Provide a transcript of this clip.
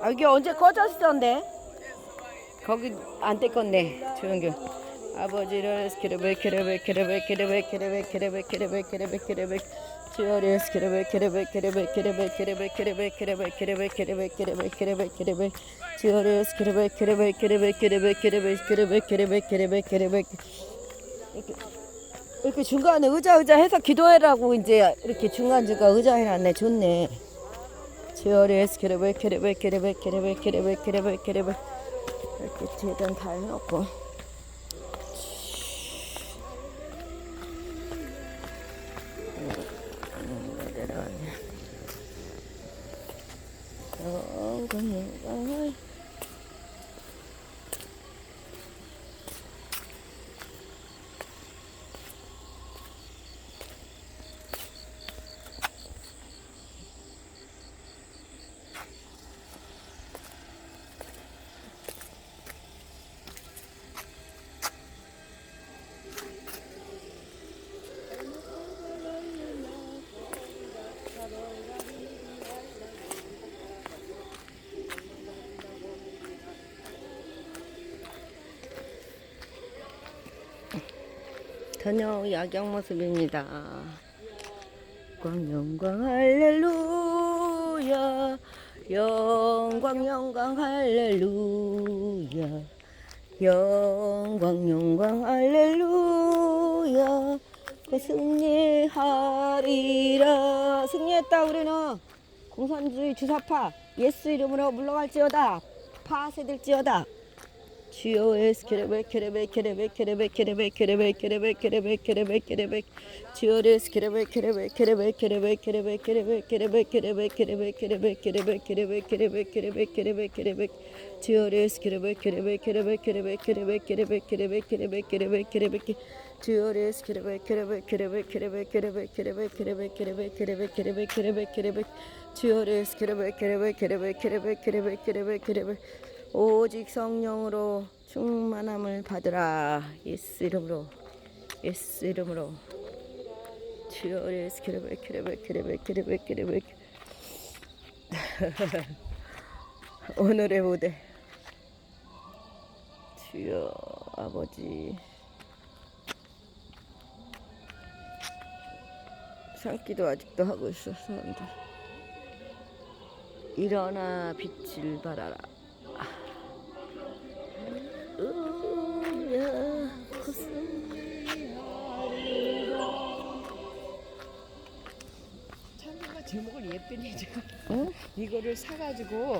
아 이게 언제 꺼졌었는데? 거기 안 뗐건네 조영규 아버지를 스키르베 키르베 키르베 키르베 키르베 키르베 키르베 키르베 키르베 지어리 스키르베 키르베 키르베 키르베 키르베 키르베 키르베 키르베 키르베 키르베 키르베 키르베 지어리 스키르베 키르베 키르베 키르베 키르베 키르베 키르베 키르베 키르베 이렇게 이렇게 중간에 의자 의자 해서 기도해라고 이제 이렇게 중간 중간 의자 해놨네 좋네 Curious kelebek kelebek kelebek kelebek kelebek kelebek kelebek Hareketi yeden tane yok mu? Oh, 저녁 야경 모습입니다. 광영광 할렐루야. 영광 영광 할렐루야. 영광 영광 할렐루야. 그 승리하리라. 승리했다 우리는. 공산주의 주사파 예수 이름으로 물러갈지어다. 파세들지어다 Çiğores kelebek kelebek kelebek kelebek kelebek kelebek kelebek kelebek kelebek kelebek Çiğores kelebek kelebek kelebek kelebek kelebek kelebek kelebek kelebek kelebek kelebek kelebek kelebek kelebek kelebek kelebek kelebek Çiğores kelebek kelebek kelebek kelebek kelebek kelebek kelebek kelebek kelebek kelebek Çiğores kelebek kelebek kelebek kelebek kelebek kelebek kelebek kelebek kelebek kelebek kelebek kelebek Çiğores kelebek kelebek kelebek kelebek kelebek kelebek kelebek 오직 성령으로 충만함을 받으라. 예수 이름으로. 예수 이름으로. 주여 예수 기름을 기름을 기름을 기름을 기름을 오늘의 무대 주여 아버지 참기도 아직도 하고 있어 사람들 일어나 빛을 발하라 제목을 예쁘네. 응? 이거를 사가지고